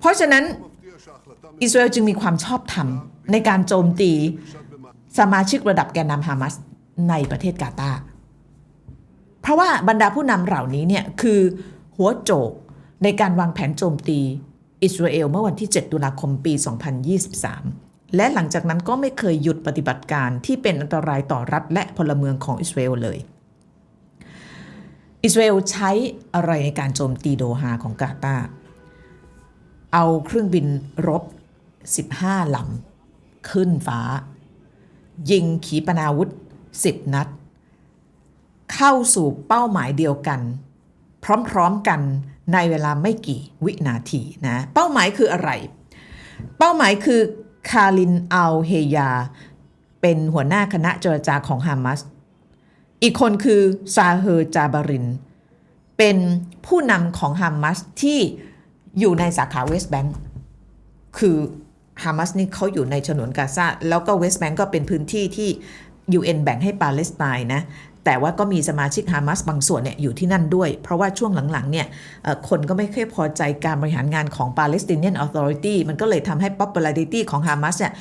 เพราะฉะนั้นอิสราเอลจึงมีความชอบธรรมในการโจมตีสมาชิกระดับแกนนำฮามาสในประเทศกาตาร์เพราะว่าบรรดาผู้นำเหล่านี้เนี่ยคือหัวโจกในการวางแผนโจมตีอิสราเอลเมื่อวันที่ 7 ตุลาคมปี 2023 และหลังจากนั้นก็ไม่เคยหยุดปฏิบัติการที่เป็นอันตรายต่อรัฐและพลเมืองของอิสราเอลเลย อิสราเอลใช้อะไรในการโจมตีโดฮาของกาตาร์ เอาเครื่องบินรบ 15 ลำ ขึ้นฟ้า ยิงขีปนาวุธ 10 นัด เข้าสู่เป้าหมายเดียวกัน พร้อมๆกันในเวลาไม่กี่วินาทีนะเป้าหมายคืออะไร เป้าหมายคือคาลินอัลเฮยา เป็นหัวหน้าคณะเจรจาของฮามาสอีกคนคือซาเฮอจาบาริน เป็นผู้นำของฮามาสที่ อยู่ในสาขาเวสต์แบงค์คือฮามาสนี่เขาอยู่ในฉนวนกาซาแล้วก็เวสต์แบงค์ก็เป็นพื้นที่ที่ UN แบ่งให้ปาเลสไตน์นะแต่ว่าก็มีสมาชิกฮามาสบางส่วนเนี่ยอยู่ที่นั่นด้วย เพราะว่าช่วงหลังๆเนี่ยคนก็ไม่ค่อยพอใจการบริหารงานของ Palestinian Authority มันก็เลยทำให้ popularity ของฮามาสเนี่ย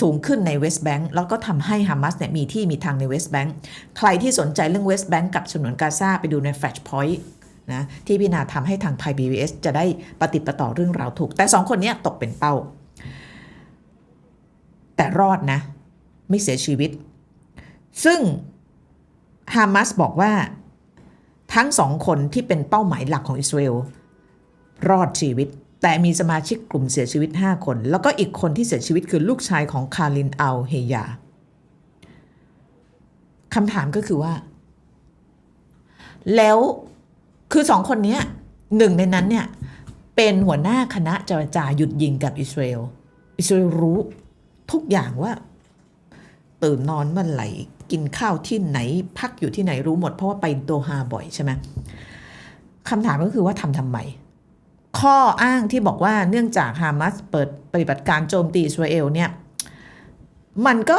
สูงขึ้นในเวสต์แบงค์แล้วก็ทำให้ฮามาสเนี่ยมีที่มีทางในเวสต์แบงค์ใครที่สนใจเรื่องเวสต์แบงค์กับฉนวนกาซาไปดูใน Flash Point นะที่พี่นาทำให้ทางไทย PBS จะได้ปฏิประต่อเรื่องราวถูก แต่สองคนนี้ตกเป็นเป้า แต่รอดนะ ไม่เสียชีวิต ซึ่งฮามาสบอกว่าทั้งสองคนที่เป็นเป้าหมายหลักของอิสราเอลรอดชีวิต แต่มีสมาชิกกลุ่มเสียชีวิต 5 คน แล้วก็อีกคนที่เสียชีวิตคือลูกชายของคารินอัลเฮยาคำถามก็คือว่า แล้ว คือสองคนนี้หนึ่งในนั้นเนี่ยเป็นหัวหน้าคณะเจรจาหยุดยิงกับอิสราเอล อิสราเอลรู้ทุกอย่างว่า ตื่นนอนเมื่อไหร่กินข้าวที่ไหนพักอยู่ที่ไหนรู้หมด เพราะว่าไปโดฮาบ่อยใช่ไหมคำถามก็คือว่าทำทำไม ข้ออ้างที่บอกว่าเนื่องจากฮามาสเปิดปฏิบัติการโจมตีอิสราเอลเนี่ยมันก็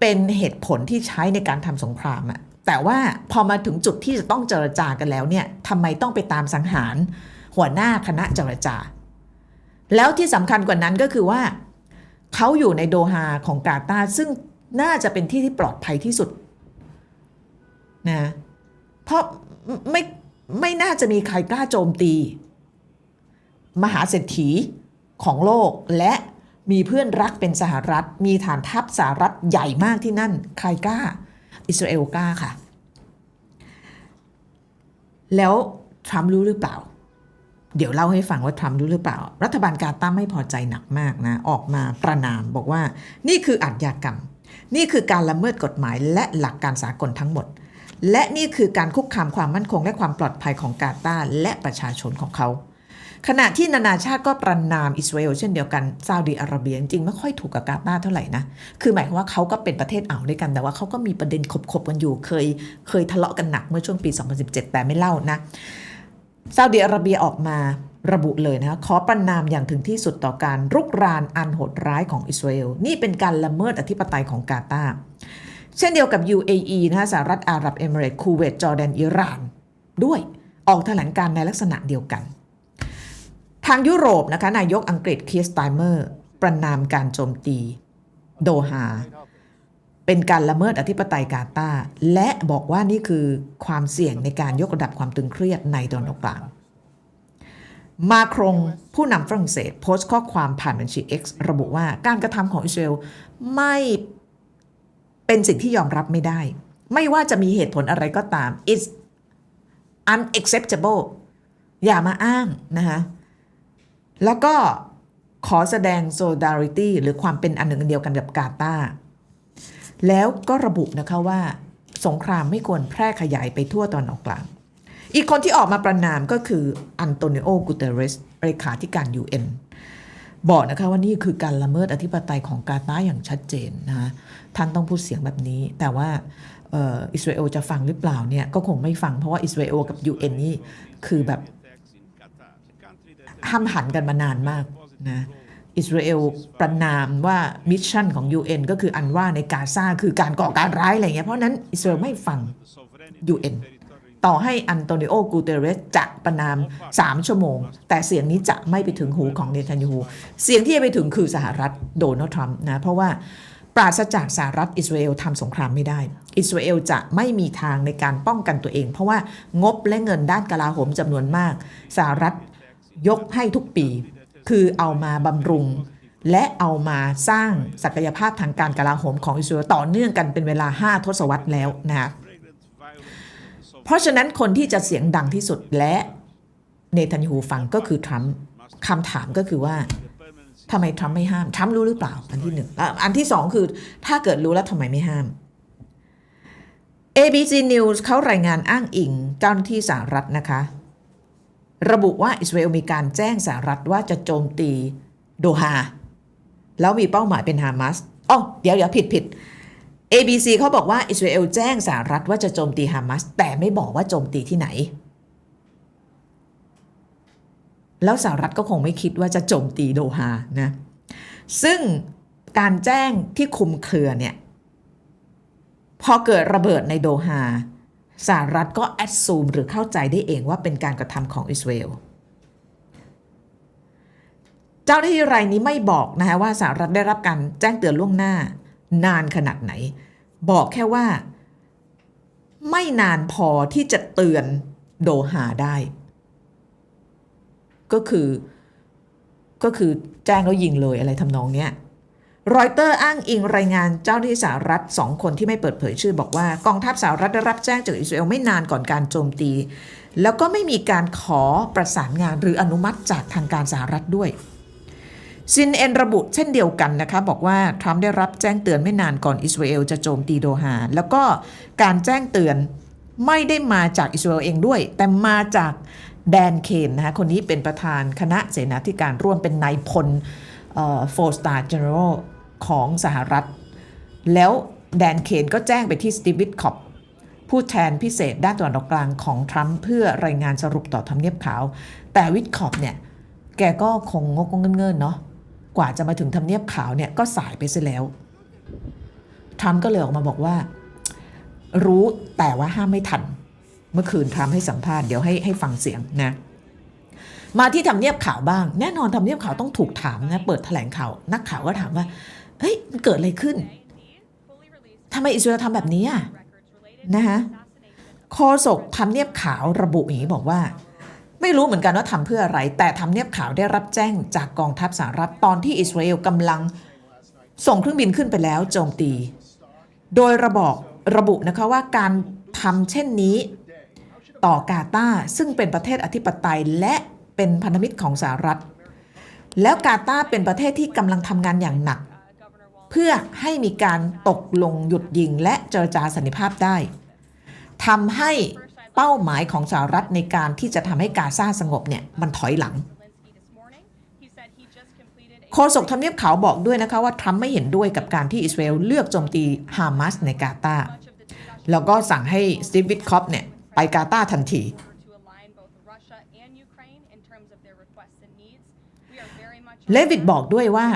เป็นเหตุผลที่ใช้ในการทำสงครามอะ แต่ว่าพอมาถึงจุดที่จะต้องเจรจากันแล้วเนี่ยทำไมต้องไปตามสังหาร หัวหน้าคณะเจรจา แล้วที่สำคัญกว่านั้นก็คือว่า เขาอยู่ในโดฮาของกาตาร์ซึ่งน่าจะเป็นที่ที่ปลอดภัยที่สุดนะเพราะไม่ไม่น่าจะมีใครกล้าโจมตี มหาเศรษฐีของโลกและมีเพื่อนรักเป็นสหรัฐ มีฐานทัพสหรัฐใหญ่มากที่นั่น ใครกล้า อิสราเอลกล้าค่ะ แล้วทรัมป์รู้หรือเปล่า เดี๋ยวเล่าให้ฟังว่าทรัมป์รู้หรือเปล่า รัฐบาลกาตาร์ไม่พอใจหนักมากนะ ออกมาประนามบอกว่า นี่คืออาชญากรรม นี่คือการละเมิดกฎหมายและหลักการสากลทั้งหมด และนี่คือการคุกคามความมั่นคงและความปลอดภัยของกาตาร์และประชาชนของเขา ขณะที่นานาชาติก็ประนามอิสราเอลเช่นเดียวกันซาอุดีอาระเบียจริงไม่ค่อยถูกกับกาตาร์เท่าไหร่นะ คือหมายความว่าเขาก็เป็นประเทศอ่าวด้วยกัน แต่ว่าเขาก็มีประเด็นขบๆกันอยู่ เคยเคยทะเลาะกันหนักเมื่อช่วงปี 2017 แต่ไม่เล่านะซาอุดิอาระเบียออกมาระบุเลยนะคะขอประนามอย่างถึงที่สุดต่อการรุกรานอันโหดร้ายของอิสราเอลนี่เป็นการละเมิดอธิปไตยของกาตาร์เช่นเดียวกับ UAE นะคะสหรัฐอาหรับเอมิเรต์คูเวตจอร์แดนอิหร่าน ด้วยออกแถลงการในลักษณะเดียวกัน ทางยุโรปนะคะนายกอังกฤษคีสไตเมอร์ประนามการโจมตี โดฮาเป็นการละเมิดอธิปไตยกาตาและบอกว่านี่คือความเสี่ยงในการยกระดับความตึงเครียดในตะวันกกลาง มาครงผู้นำฝรั่งเศสโพสต์ข้อความผ่านบัญชี X ระบุว่าการกระทำของอิสราเอลไม่เป็นสิ่งที่ยอมรับไม่ได้ ไม่ว่าจะมีเหตุผลอะไรก็ตาม it's unacceptable อย่ามาอ้างนะคะ แล้วก็ขอแสดง solidarity หรือความเป็นอันหนึ่งอันเดียวกันกับกาตาแล้วก็ระบุนะคะว่า สงครามไม่ควรแพร่ขยายไปทั่วตอนออกกลาง อีกคนที่ออกมาประนามก็คืออันโตนิโอกูเตเรสเลขาธิการ UN บอกนะคะว่านี่คือการละเมิดอธิปไตยของกาตาอย่างชัดเจนนะคะท่านต้องพูดเสียงแบบนี้ แต่ว่าเอออิสราเอลจะฟังหรือเปล่าเนี่ยก็คงไม่ฟังเพราะว่าอิสราเอลกับ UN นี่คือแบบ ห้ามหันกันมานานมากนะอิสราเอลประนามว่ามิชชั่นของ UN ก็คืออันว่าในกาซาคือการก่อการร้ายอะไรเงี้ยเพราะนั้นอิสราเอลไม่ฟัง UN ต่อให้อันโตนิโอกูเตเรสจะประนาม 3 ชั่วโมง แต่เสียงนี้จะไม่ไปถึงหูของเนทันยาฮูเสียงที่จะไปถึงคือสหรัฐโดนัลด์ทรัมป์นะเพราะว่าปราศจากสหรัฐอิสราเอลทำสงครามไม่ได้ อิสราเอลจะไม่มีทางในการป้องกันตัวเอง เพราะว่างบและเงินด้านกลาโหมจำนวนมากสหรัฐ ยกให้ทุกปี คือเอามาบำรุง และเอามาสร้างศักยภาพทางการกลาโหมของอิสราเอลต่อเนื่องกันเป็นเวลา 5 ทศวรรษแล้วนะคะเพราะฉะนั้นคนที่จะเสียงดังที่สุดและเนทันยูฟังก็คือทรัมป์คำถามก็คือว่าทำไมทรัมป์ไม่ห้ามทรัมป์รู้หรือเปล่า อันที่หนึ่งอันที่สองคือถ้าเกิดรู้แล้วทำไมไม่ห้าม ABC News เขารายงานอ้างอิงเจ้าหน้าที่สหรัฐนะคะ ระบุว่าอิสราเอลมีการแจ้งสหรัฐว่าจะโจมตีโดฮาแล้วมีเป้าหมายเป็นฮามาสอ๋อเดี๋ยวเดี๋ยวผิดผิด ABC เขาบอกว่าอิสราเอลแจ้งสหรัฐว่าจะโจมตีฮามาสแต่ไม่บอกว่าโจมตีที่ไหน แล้วสหรัฐก็คงไม่คิดว่าจะโจมตีโดฮานะซึ่งการแจ้งที่คุมเครือเนี่ย พอเกิดระเบิดในโดฮา สหรัฐก็แอดซูมหรือเข้าใจได้เองว่าเป็นการกระทำของอิสราเอลเจ้าหน้าที่รายนี้ไม่บอกนะคะว่าสหรัฐได้รับการแจ้งเตือนล่วงหน้านานขนาดไหน บอกแค่ว่า ไม่นานพอที่จะเตือนโดฮาได้ ก็คือก็คือแจ้งแล้วยิงเลยอะไรทำนองเนี้ย รอยเตอร์อ้างอิงรายงานเจ้าหน้าที่สหรัฐสองคนที่ไม่เปิดเผยชื่อบอกว่ากองทัพสหรัฐได้รับแจ้งจากอิสราเอลไม่นานก่อนการโจมตี แล้วก็ไม่มีการขอประสานงานหรืออนุมัติจากทางการสหรัฐด้วยซินเอ็นระบุเช่นเดียวกันนะคะบอกว่า ทรัมป์ได้รับแจ้งเตือนไม่นานก่อนอิสราเอลจะโจมตีโดฮาแล้วก็การแจ้งเตือนไม่ได้มาจากอิสราเอลเองด้วย แต่มาจากแดนเคนนะคะคนนี้เป็นประธานคณะเสนาธิการร่วมเป็นนายพลโฟร์สตาร์เจเนอเรล ของสหรัฐ แล้วแดนเคนก็แจ้งไปที่สตีวิทคอปผู้แทนพิเศษด้านตะวันออกกลางของทรัมป์เพื่อรายงานสรุปต่อทำเนียบขาว แต่วิทคอปเนี่ย แกก็คงงกงเงินเนาะกว่าจะมาถึงทำเนียบขาวเนี่ยก็สายไปซะแล้วทรัมป์ก็เลยออกมาบอกว่า รู้แต่ว่าห้ามไม่ทัน เมื่อคืนทรัมป์ให้สัมภาษณ์เดี๋ยวให้ให้ฟังเสียงนะมาที่ทำเนียบข่าวบ้าง แน่นอนทำเนียบข่าวต้องถูกถามนะ เปิดแถลงข่าว นักข่าวก็ถามว่า เฮ้ยมันเกิดอะไรขึ้นทำไมอิสราเอลทำแบบนี้อะนะคะโฆษกทำเนียบขาวระบุอย่างนี้บอกว่า ไม่รู้เหมือนกันว่าทำเพื่ออะไร แต่ทำเนียบข่าวได้รับแจ้งจากกองทัพสหรัฐตอนที่อิสราเอลกำลังส่งเครื่องบินขึ้นไปแล้วโจมตี โดยระบอกระบุนะคะว่าการทำเช่นนี้ต่อกาตาร์ซึ่งเป็นประเทศอธิปไตยและเป็นพันธมิตรของสหรัฐ แล้วกาตาร์เป็นประเทศที่กำลังทำงานอย่างหนัก เพื่อให้มีการตกลงหยุดยิงและเจรจาสันติภาพได้ทำให้เป้าหมายของสหรัฐในการที่จะทำให้กาซาสงบเนี่ยมันถอยหลังโฆษกทำเนียบขาวบอกด้วยนะคะว่าทรัมป์ไม่เห็นด้วยกับการที่อิสราเอลเลือกโจมตีฮามาสในกาตาแล้วก็สั่งให้สตีฟวิทคอปเนี่ยไปกาตาทันที เลวิดบอกด้วยว่า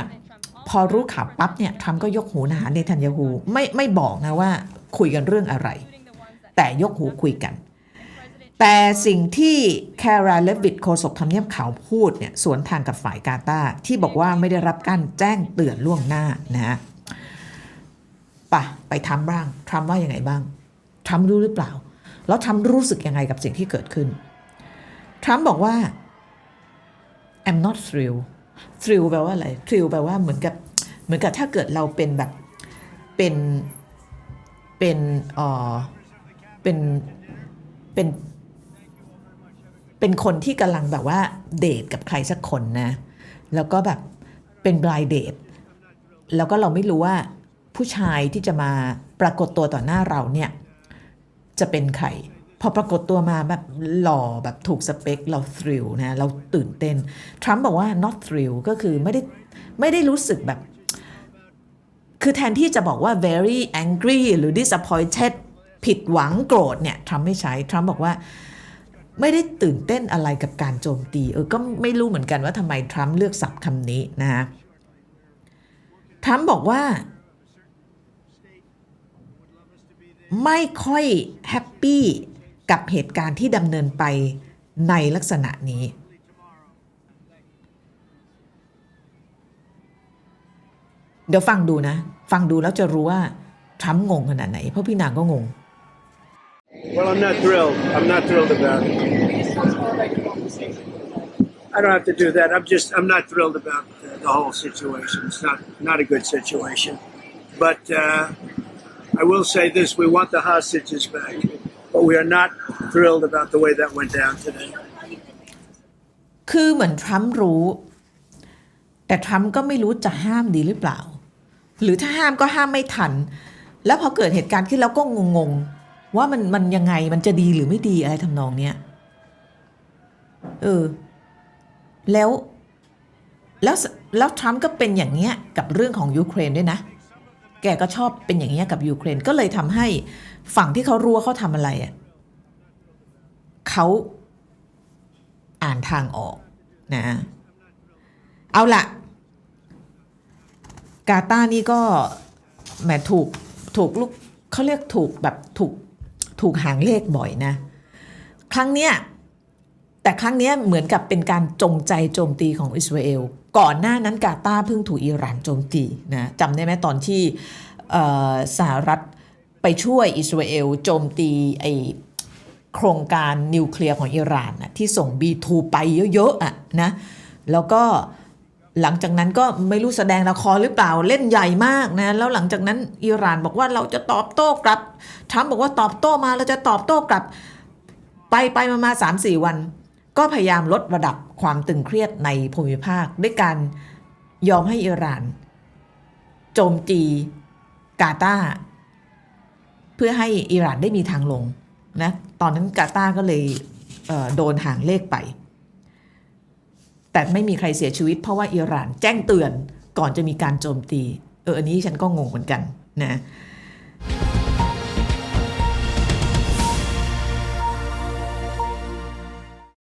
พอรู้ข่าวปั๊บเนี่ยทรัมป์ก็ยกหูนะหาเนทันยาฮูไม่ไม่บอกนะว่าคุยกันเรื่องอะไร แต่ยกหูคุยกัน แต่สิ่งที่แคราเลวิดโฆษกทำเนียบขาวพูดเนี่ยสวนทางกับฝ่ายกาตาที่บอกว่าไม่ได้รับการแจ้งเตือนล่วงหน้านะฮะปะไปทำบ้างทรัมป์ว่ายังไงบ้างทรัมป์รู้หรือเปล่า แล้วทรัมป์รู้สึกยังไงกับสิ่งที่เกิดขึ้นทรัมป์บอกว่า I'm not thrilled thrill แปลว่าอะไร thrill แปลว่าเหมือนกับเหมือนกับถ้าเกิดเราเป็นแบบเป็นเป็นเอ่อเป็นเป็นเป็นคนที่กำลังแบบว่าเดทกับใครสักคนนะ แล้วก็แบบเป็นบลายเดทแล้วก็เราไม่รู้ว่าผู้ชายที่จะมาปรากฏตัวต่อหน้าเราเนี่ยจะเป็นใคร พอปรากฏตัวมาแบบหล่อแบบถูกสเปค เราทริลนะเราตื่นเต้น ทรัมป์บอกว่า not thrill ก็คือไม่ได้ไม่ได้รู้สึกแบบ คือแทนที่จะบอกว่า very angry หรือ disappointed ผิดหวังโกรธเนี่ยทรัมป์ไม่ใช้ ทรัมป์บอกว่าไม่ได้ตื่นเต้นอะไรกับการโจมตี เออ ก็ไม่รู้เหมือนกันว่าทำไมทรัมป์เลือกศัพท์คำนี้นะฮะทรัมป์บอกว่า ไม่ค่อยแฮปปี้ กับเหตุการณ์ที่ดำเนินไปในลักษณะนี้ เดี๋ยวฟังดูนะ ฟังดูแล้วจะรู้ว่าทรัมป์งงขนาดไหน เพราะพี่นางก็งง Well, I'm not thrilled. I'm not thrilled about it. I don't have to do that. I'm just, I'm not thrilled about the, the whole situation. It's not, not a good situation. But uh, I will say this: we want the hostages back, but we are not thrilled about the way that went down today. คือเหมือนทรัมป์รู้ แต่ทรัมป์ก็ไม่รู้จะห้ามดีหรือเปล่า หรือถ้าห้ามก็ห้ามไม่ทัน แล้วพอเกิดเหตุการณ์ขึ้นแล้วก็งงๆ ว่ามันมันยังไงมันจะดีหรือไม่ดีอะไรทำนองเนี้ยเออ แล้วแล้วแล้วทรัมป์ก็เป็นอย่างเงี้ยกับเรื่องของยูเครนด้วยนะ แกก็ชอบเป็นอย่างเงี้ยกับยูเครนก็เลยทำให้ฝั่งที่เขารู้ว่าเขาทำอะไรอะเขาอ่านทางออกนะเอาละกาตานี่ก็แหมถูกถูกลูกเขาเรียกถูกแบบถูกถูกหางเลขบ่อยนะ ครั้งเนี้ยแต่ครั้งเนี้ยเหมือนกับเป็นการจงใจโจมตีของอิสราเอล ก่อนหน้านั้นกาตาร์เพิ่งถูกอิหร่านโจมตีนะจำได้ไหมตอนที่สหรัฐไปช่วยอิสราเอลโจมตีไอโครงการนิวเคลียร์ของอิหร่านนะที่ส่ง B2 ไปเยอะๆอะนะแล้วก็หลังจากนั้นก็ไม่รู้แสดงละครหรือเปล่าเล่นใหญ่มากนะแล้วหลังจากนั้นอิหร่านบอกว่าเราจะตอบโต้กลับทรัมป์บอกว่าตอบโต้มาเราจะตอบโต้กลับ ไปไปมามาสามสี่วัน ก็พยายามลดระดับความตึงเครียดในภูมิภาค ด้วยการยอมให้อิหร่าน โจมตีกาตาเพื่อให้อิหร่านได้มีทางลงนะตอนนั้นกาตาก็เลยเโดนห่างเลขไป แต่ไม่มีใครเสียชีวิตเพราะว่าอิหร่านแจ้งเตือนก่อนจะมีการโจมตี เอออันนี้ฉันก็งงเหมือนกันนะ